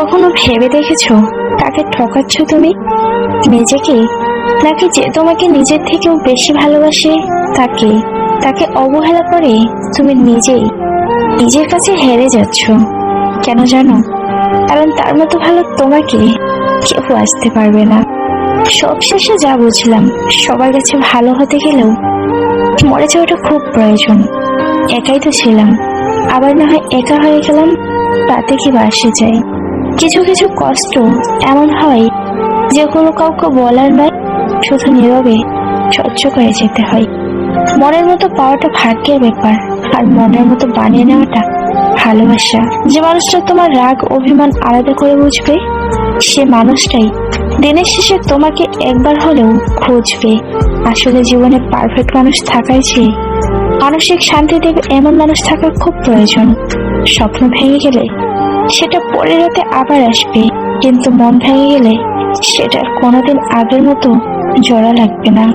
কখনো ভেবে দেখেছ? কাকে ঠকাচ্ছ তুমি? নিজেকে নাকি যে তোমাকে নিজের থেকেও বেশি ভালোবাসে তাকে? তাকে অবহেলা করে তুমি নিজেই নিজের কাছে হেরে যাচ্ছ। কেন জানো? কারণ তার মতো ভালো তোমাকে কেউ আসতে পারবে না। সবশেষে যা বুঝলাম, সবার কাছে ভালো হতে গেলেও মরে যাওয়াটা খুব প্রয়োজন। একাই তো ছিলাম। আবার না হয় একা হয়ে গেলাম তাতে কি বাসে যায়? কিছু কিছু কষ্ট এমন হয় যেগুলো কাউকে বলার নয় শুধু নীরবে সহ্য করে যেতে হয়। মনের মতো পাওয়াটা ভাগ্যের ব্যাপার, আর মনের মতো বানিয়ে নেওয়াটা ভালোবাসা। যে মানুষটা তোমার রাগ, অভিমান আলাদা করে বুঝবে, সে মানুষটাই দিনের শেষে তোমাকে একবার হলেও খুঁজবে। আসলে জীবনে পারফেক্ট মানুষ থাকাই যে মানসিক শান্তি দেবে এমন মানুষ থাকা খুব প্রয়োজন। স্বপ্ন ভেঙে গেলে সেটা পরের রাতে আবার আসবে। কিন্তু মন ভেঙে গেলে সেটার কোনোদিন আগের মতো জোড়া লাগবে না।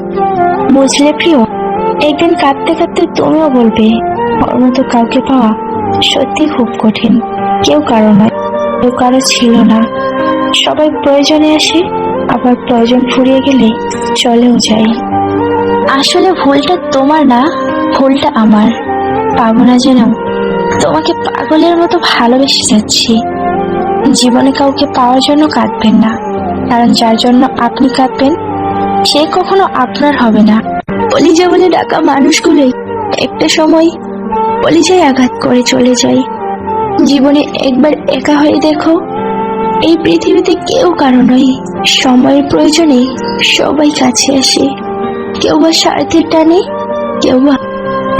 বুঝলে প্রিয়, একদিন কাঁদতে কাঁদতে তুমিও বলবে, ওর মতো কাউকে পাওয়া সত্যি খুব কঠিন। কেউ কারও নয়, কেউ কারও ছিল না। সবাই প্রয়োজনে আসে, আবার প্রয়োজন ফুরিয়ে গেলে চলেও যায়। আসলে ভুলটা তোমার না, ভুলটা আমার। পাবো না যেন তোমাকে পাগলের মতো ভালোবেসে যাচ্ছি। জীবনে কাউকে পাওয়ার জন্য কাঁদবেন না। কারণ যার জন্য আপনি কাঁদবেন, সে কখনো আপনার হবে না। কলিজা বলে ডাকা মানুষগুলোই, একটা সময় কলিজায় আঘাত করে চলে যায় জীবনে একবার একা হয়ে দেখো, এই পৃথিবীতে কেউ কারও নয়। সময়ের প্রয়োজনে সবাই কাছে আসে। কেউ বা স্বার্থের টানে, কেউ বা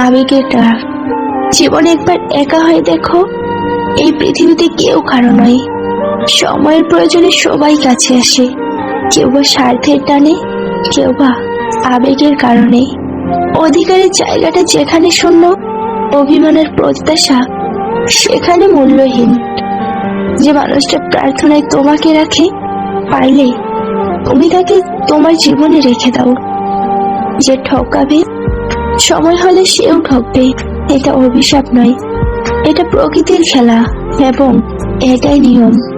আবেগের টান। জীবনে একবার একা হয়ে দেখো, এই পৃথিবীতে কেউ কারও নয়। সময়ের প্রয়োজনে সবাই কাছে আসে। কেউ বা স্বার্থের টানে, কেউ বা আবেগের কারণে। অধিকারের জায়গাটা যেখানে শূন্য, অভিমানের প্রত্যাশা সেখানে মূল্যহীন। যে মানুষটা প্রার্থনায় তোমাকে রাখে, পারলে তুমি তাকে তোমার জীবনে রেখে দাও। যে ঠকাবে, সময় হলে সেও ঠকবে। এটা অভিশাপ নয়। এটা প্রকৃতির খেলা এবং এটাই নিয়ম।